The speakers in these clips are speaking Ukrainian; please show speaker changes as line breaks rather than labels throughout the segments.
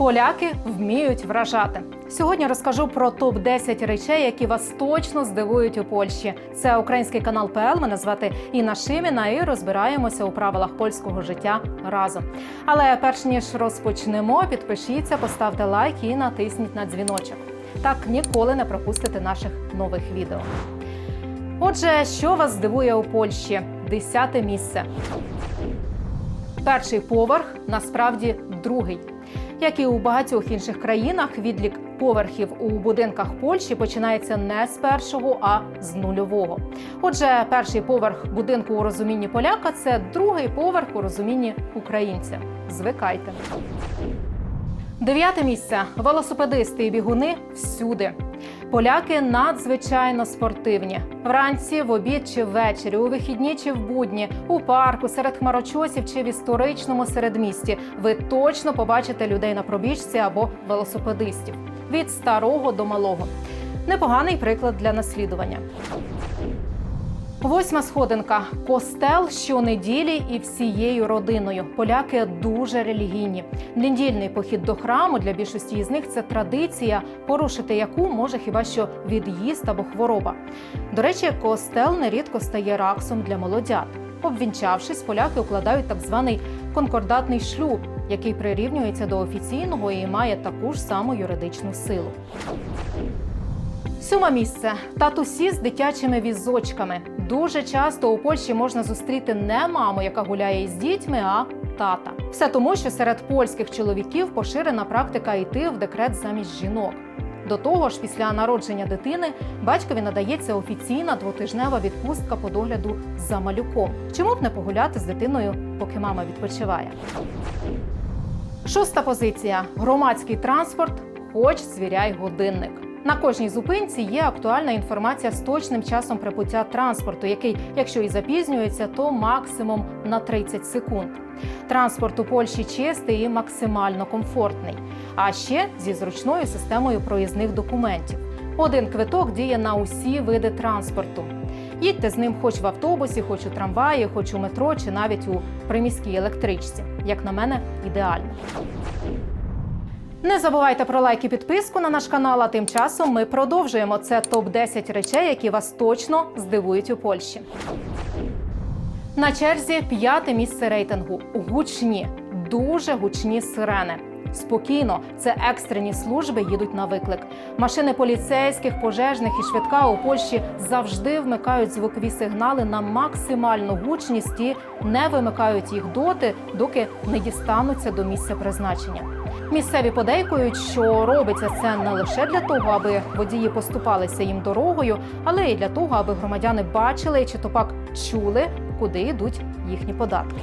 Поляки вміють вражати. Сьогодні розкажу про топ 10 речей, які вас точно здивують у Польщі. Це український канал ПЛ. Мене звати Інна Шиміна, і розбираємося у правилах польського життя разом. Але перш ніж розпочнемо, підпишіться, поставте лайк і натисніть на дзвіночок. Так ніколи не пропустите наших нових відео. Отже, що вас здивує у Польщі? Десяте місце. Перший поверх насправді другий. Як і у багатьох інших країнах, відлік поверхів у будинках Польщі починається не з першого, а з нульового. Отже, перший поверх будинку у розумінні поляка це другий поверх у розумінні українця. Звикайте. Дев'яте місце велосипедисти і бігуни всюди. Поляки надзвичайно спортивні. Вранці, в обід чи ввечері, у вихідні чи в будні, у парку, серед хмарочосів чи в історичному середмісті. Ви точно побачите людей на пробіжці або велосипедистів від старого до малого. Непоганий приклад для наслідування. Восьма сходинка костел щонеділі і всією родиною. Поляки дуже релігійні. Недільний похід до храму для більшості із них це традиція, порушити яку може хіба що від'їзд або хвороба. До речі, костел нерідко стає раксом для молодят. Обвінчавшись, поляки укладають так званий конкордатний шлюб, який прирівнюється до офіційного і має таку ж саму юридичну силу. Сьоме місце татусі з дитячими візочками. Дуже часто у Польщі можна зустріти не маму, яка гуляє із дітьми, а тата. Все тому, що серед польських чоловіків поширена практика йти в декрет замість жінок. До того ж, після народження дитини батькові надається офіційна двотижнева відпустка по догляду за малюком. Чому б не погуляти з дитиною, поки мама відпочиває? Шоста позиція: громадський транспорт, хоч звіряй годинник. На кожній зупинці є актуальна інформація з точним часом прибуття транспорту, який, якщо і запізнюється, то максимум на 30 секунд. Транспорт у Польщі чистий і максимально комфортний, а ще зі зручною системою проїзних документів. Один квиток діє на усі види транспорту. Їдьте з ним хоч в автобусі, хоч у трамваї, хоч у метро, чи навіть у приміській електричці. Як на мене, ідеально. Не забувайте про лайк і підписку на наш канал. А тим часом ми продовжуємо. Це топ 10 речей, які вас точно здивують у Польщі. На черзі п'яте місце рейтингу. Гучні, дуже гучні сирени. Спокійно, це екстрені служби їдуть на виклик. Машини поліцейських, пожежних і швидка у Польщі завжди вмикають звукові сигнали на максимальну гучність і не вимикають їх доти, доки не дістануться до місця призначення. Місцеві подейкують, що робиться це не лише для того, аби водії поступалися їм дорогою, але й для того, аби громадяни бачили чи то пак чули, куди йдуть їхні податки.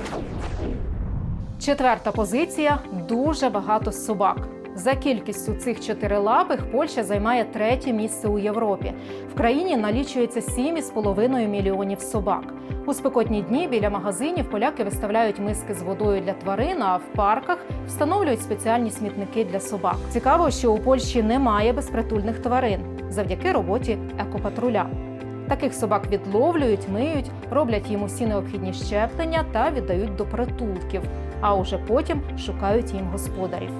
Четверта позиція дуже багато собак. За кількістю цих чотирилапих Польща займає третє місце у Європі. В країні налічується 7,5 мільйонів собак. У спекотні дні біля магазинів поляки виставляють миски з водою для тварин, а в парках встановлюють спеціальні смітники для собак. Цікаво, що у Польщі немає безпритульних тварин завдяки роботі екопатруля. Таких собак відловлюють, миють, роблять їм усі необхідні щеплення та віддають до притулків, а уже потім шукають їм господарів.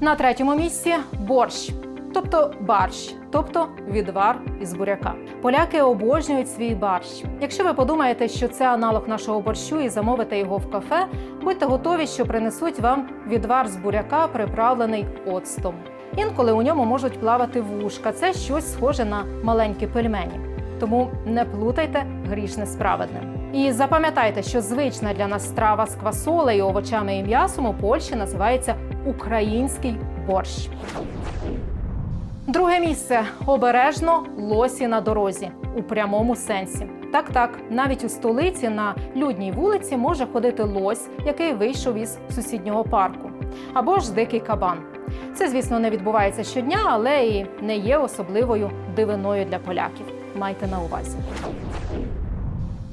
На третьому місці борщ, тобто барщ, тобто відвар із буряка. Поляки обожнюють свій борщ. Якщо ви подумаєте, що це аналог нашого борщу і замовите його в кафе, будьте готові, що принесуть вам відвар з буряка, приправлений оцтом. Інколи у ньому можуть плавати вушка. Це щось схоже на маленькі пельмені. Тому не плутайте грішне з. І запам'ятайте, що звична для нас страва з квасолею, овочами і м'ясом у Польщі називається український борщ. Друге місце обережно лосі на дорозі у прямому сенсі. Так, так, навіть у столиці на людній вулиці може ходити лось, який вийшов із сусіднього парку, або ж дикий кабан. Це, звісно, не відбувається щодня, але і не є особливою дивиною для поляків. Майте на увазі.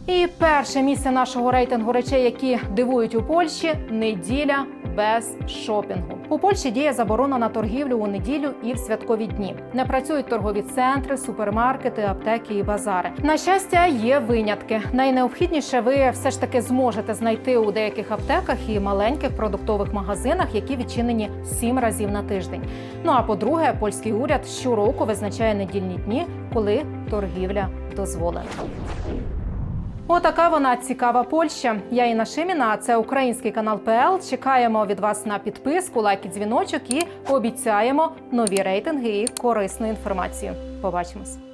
І перше місце нашого рейтингу речей, які дивують у Польщі неділя без шопінгу. У Польщі діє заборона на торгівлю у неділю і в святкові дні. Не працюють торгові центри, супермаркети, аптеки і базари. На щастя, є винятки. Найнеобхідніше ви все ж таки зможете знайти у деяких аптеках і маленьких продуктових магазинах, які відчинені сім разів на тиждень. Ну а по-друге, польський уряд щороку визначає недільні дні, коли торгівля дозволена. Отака вона цікава Польща. Я Інна Шиміна. Це український канал ПЛ. Чекаємо від вас на підписку, лайк і дзвіночок і обіцяємо нові рейтинги і корисну інформацію. Побачимось.